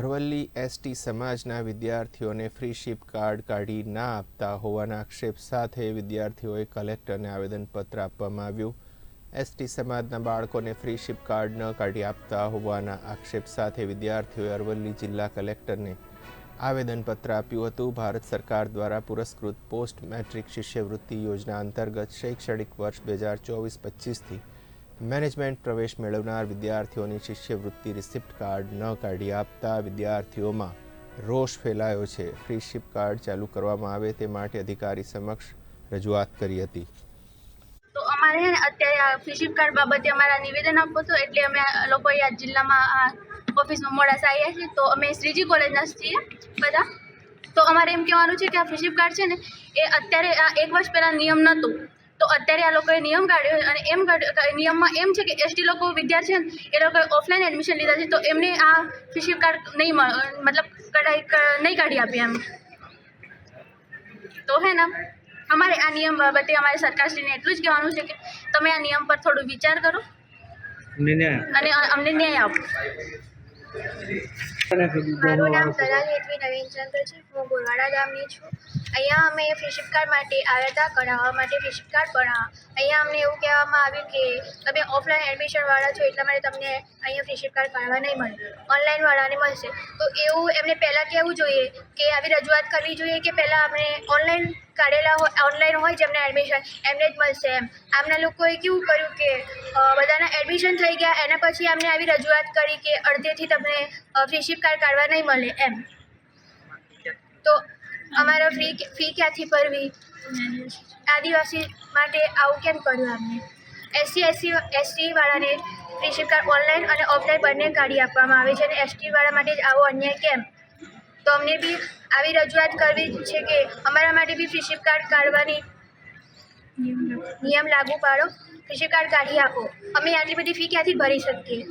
Aravalli ST સમાજના વિદ્યાર્થીઓને free ship card કાઢી ના આપતા હોવાના આક્ષેપ સાથે વિદ્યાર્થીઓએ કલેક્ટરને આવેદનપત્ર આપવામાં આવ્યું. એસટી સમાજના બાળકોને ફ્રી શિપ કાર્ડ ન કાઢી આપતા હોવાના આક્ષેપ સાથે વિદ્યાર્થીઓએ અરવલ્લી જિલ્લા કલેક્ટરને આવેદનપત્ર આપ્યું હતું. ભારત સરકાર દ્વારા પુરસ્કૃત પોસ્ટ મેટ્રિક શિષ્યવૃત્તિ યોજના અંતર્ગત શૈક્ષણિક વર્ષ બે હજાર ચોવીસ પચીસથી મેનેજમેન્ટ પ્રવેશ મેળવનાર વિદ્યાર્થીઓની શિષ્યવૃત્તિ રિસિપ્ટ કાર્ડ ન કાઢી આપતા વિદ્યાર્થીઓમાં રોષ ફેલાયો છે. ફ્રી શિપ કાર્ડ ચાલુ કરવામાં આવે તે માટે અધિકારી સમક્ષ રજૂઆત કરી હતી. તો અમારે અત્યારે ફિશિપ કાર્ડ બાબતે અમારા નિવેદન આપવું હતું એટલે અમે લોકો અહીંયા જિલ્લામાં આ ઓફિસમાં મોડાસા આવ્યા છીએ. તો અમે શ્રીજી કોલેજના છીએ બધા. તો અમારે એમ કહેવાનું છે કે આ ફ્રીશિપ કાર્ડ છે ને એ અત્યારે આ એક વર્ષ પહેલાં નિયમ નહોતું. તો અત્યારે આ લોકોએ નિયમ કાઢ્યો અને એમ નિયમમાં એમ છે કે એસટી લોકો વિદ્યાર્થી છે એ લોકોએ ઓફલાઈન એડમિશન લીધા છે તો એમને આ ફિશિપ કાર્ડ નહીં મળ મતલબ કઢાઈ નહીં કાઢી આપી એમ. તો હે ને? અમારે આ નિયમ બાબતે અમારે સરકારશ્રીને એટલું જ કહેવાનું છે કે તમે આ નિયમ પર થોડું વિચાર કરો અને અમને ન્યાય આપો. મારું નામ સલાલ હેતવી નવીનચંદ્ર છે હું ગોરવાડા ગામની છું. અહીંયા અમે ફ્રીશિપ કાર્ડ માટે આવ્યા હતા, કઢાવવા માટે ફ્રીશિપ કાર્ડ બનાવવા અહીંયા અમને એવું કહેવામાં આવ્યું કે તમે ઓફલાઈન એડમિશનવાળા છો એટલા માટે તમને અહીંયા ફ્રીશિપ કાર્ડ કાઢવા નહીં મળે. ઓનલાઈનવાળાને મળશે. તો એવું એમને પહેલાં કહેવું જોઈએ કે આવી રજૂઆત કરવી જોઈએ કે પહેલાં આપણે ઓનલાઈન કાઢેલા હોય ઓનલાઈન હોય જેમને એડમિશન એમને જ મળશે એમ. આમના લોકોએ કેવું કર્યું કે બધાના એડમિશન થઈ ગયા, એના પછી અમને આવી રજૂઆત કરી કે અડધેથી તમને ફ્રીશિપ કાર્ડ કાઢવા નહીં મળે એમ. તો અમારા ફી ફી ક્યાંથી ભરવી? આદિવાસી માટે આવું કેમ કર્યું અમને એસસી એસસી એસટી વાળાને ફ્રીશિપ કાર્ડ ઓનલાઈન અને ઓફલાઈન બંને કાઢી આપવામાં આવે છે અને એસટી વાળા માટે જ આવો અન્યાય કેમ? તો અમને બી આવી રજૂઆત કરવી છે કે અમારા માટે બી ફ્રીશિપ કાર્ડ કાઢવાની નિયમ લાગુ પાડો. ફ્રીશિપ કાર્ડ કાઢી આપો. અમે આટલી બધી ફી ક્યાંથી ભરી શકીએ?